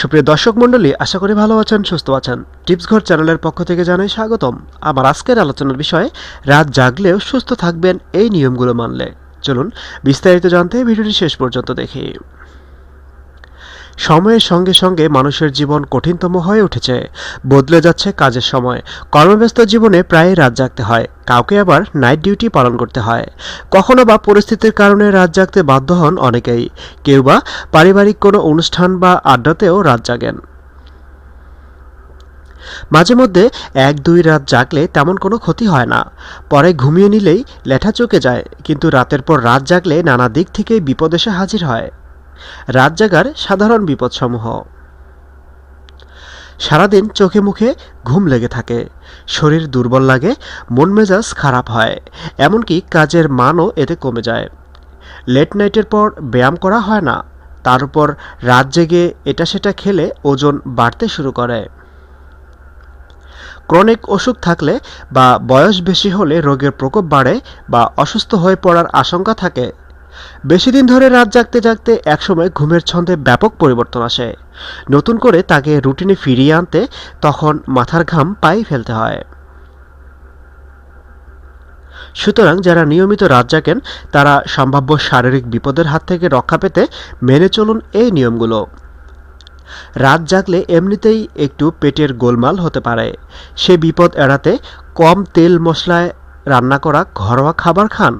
সুপ্রিয় দর্শক মণ্ডলী, আশা করি ভালো আছেন, সুস্থ আছেন। টিপস ঘর চ্যানেলের পক্ষ থেকে জানাই স্বাগতম। আমার আজকের আলোচনার বিষয়ে, রাত জাগলেও সুস্থ থাকবেন এই নিয়মগুলো মানলে। চলুন বিস্তারিত জানতে ভিডিওটি শেষ পর্যন্ত দেখি। সময়ের সঙ্গে সঙ্গে মানুষের জীবন কঠিনতম হয়ে উঠেছে। বদলে যাচ্ছে কাজের সময়। কর্মব্যস্ত জীবনে প্রায় রাত জাগতে হয়। কাউকে আবার নাইট ডিউটি পালন করতে হয়। কখনো বা পরিস্থিতির কারণে রাত জাগতে বাধ্য হন অনেকেই। কেউ বা পারিবারিক কোনো অনুষ্ঠান বা আড্ডাতেও রাত জাগেন। মাঝে মধ্যে এক, দুই রাত জাগলে তেমন কোনো ক্ষতি হয় না। পরে ঘুমিয়ে নিলেই লেঠা চোখে যায়, কিন্তু রাতের পর রাত জাগলে নানা দিক থেকে বিপদ এসে হাজির হয়। রাত জাগার সাধারণ বিপদসমূহ। সারাদিন চোখে মুখে ঘুম লেগে থাকে, শরীর দুর্বল লাগে, মন মেজাজ খারাপ হয়, এমনকি কাজের মানও এতে কমে যায়। লেট নাইটের পর ব্যায়াম করা হয় না, তার উপর রাত জেগে এটা সেটা খেলে ওজন বাড়তে শুরু করে। ক্রনিক অসুখ থাকলে বা বয়স বেশি হলে রোগের প্রকোপ বাড়ে বা অসুস্থ হয়ে পড়ার আশঙ্কা থাকে বেশি দিন ধরে রাত জাগতে জাগতে একসময় ঘুমের ছন্দে ব্যাপক পরিবর্তন আসে। নতুন করে তাকে রুটিনে ফিরিয়ে আনতে তখন মাথার ঘাম পায়ে ফেলতে হয়। সুতরাং যারা নিয়মিত রাত জাগেন, তারা সম্ভাব্য শারীরিক বিপদের হাত থেকে রক্ষা পেতে মেনে চলুন এই নিয়মগুলো। রাত জাগলে এমনিতেই একটু পেটের গোলমাল হতে পারে। সে বিপদ এড়াতে কম তেল মশলায় রান্না করা ঘরোয়া খাবার খান।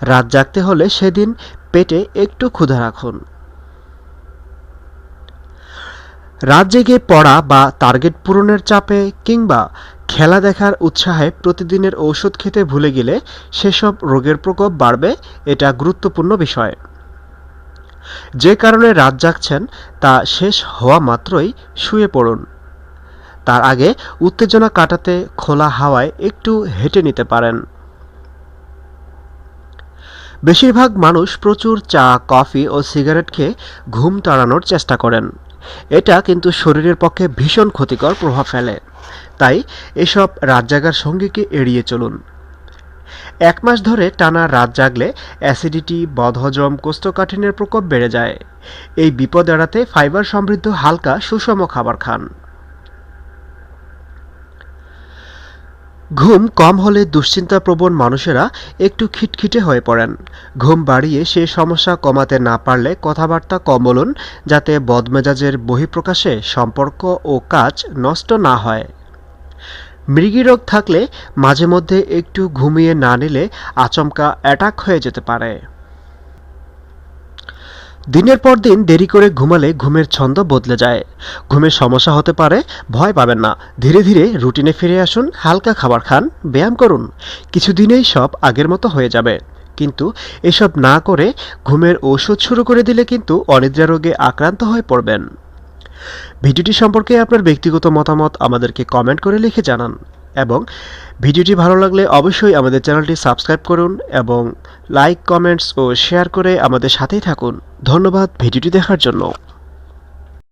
রাত জাগতে হলে সেদিন পেটে একটু ক্ষুধা রাখুন। রাত জেগে পড়া বা টার্গেট পূরণের চাপে কিংবা খেলা দেখার উৎসাহে প্রতিদিনের ঔষধ খেতে ভুলে গেলে সেসব রোগের প্রকোপ বাড়বে, এটা গুরুত্বপূর্ণ বিষয়। যে কারণে রাত জাগছেন, তা শেষ হওয়া মাত্রই শুয়ে পড়ুন। তার আগে উত্তেজনা কাটাতে খোলা হাওয়ায় একটু হেঁটে নিতে পারেন। বেশিরভাগ মানুষ প্রচুর চা, কফি ও সিগারেট খেয়ে ঘুম তাড়ানোর চেষ্টা করেন। এটা কিন্তু শরীরের পক্ষে ভীষণ ক্ষতিকর প্রভাব ফেলে। তাই এসব রাত জাগার সঙ্গীকে এড়িয়ে চলুন। এক মাস ধরে টানা রাত জাগলে অ্যাসিডিটি, বদহজম, কোষ্ঠকাঠিন্যের প্রকোপ বেড়ে যায়। এই বিপদ এড়াতে ফাইবার সমৃদ্ধ হালকা সুষম খাবার খান। ঘুম কম হলে দুশ্চিন্তাপ্রবণ মানুষেরা একটু খিটখিটে হয়ে পড়েন। ঘুম বাড়িয়ে সে সমস্যা কমাতে না পারলে কথাবার্তা কম বলুন, যাতে বদমেজাজের বহিঃপ্রকাশে সম্পর্ক ও কাজ নষ্ট না হয়। মৃগী রোগ থাকলে মাঝে মধ্যে একটু ঘুমিয়ে না নিলে আচমকা অ্যাটাক হয়ে যেতে পারে। দিনের পর দিন দেরি করে ঘুমালে ঘুমের ছন্দ বদলে যায়। ঘুমের সমস্যা হতে পারে, ভয় পাবেন না। ধীরে ধীরে রুটিনে ফিরে আসুন, হালকা খাবার খান, ব্যায়াম করুন। কিছুদিনেই সব আগের মতো হয়ে যাবে। কিন্তু এসব না করে ঘুমের ঔষধ শুরু করে দিলে কিন্তু অনিদ্রা রোগে আক্রান্ত হয়ে পড়বেন। ভিডিওটি সম্পর্কে আপনার ব্যক্তিগত মতামত আমাদেরকে কমেন্ট করে লিখে জানান। এবং ভিডিওটি ভালো লাগলে অবশ্যই আমাদের চ্যানেলটি সাবস্ক্রাইব করুন এবং লাইক, কমেন্টস ও শেয়ার করে আমাদের সাথেই থাকুন। ধন্যবাদ ভিডিওটি দেখার জন্য।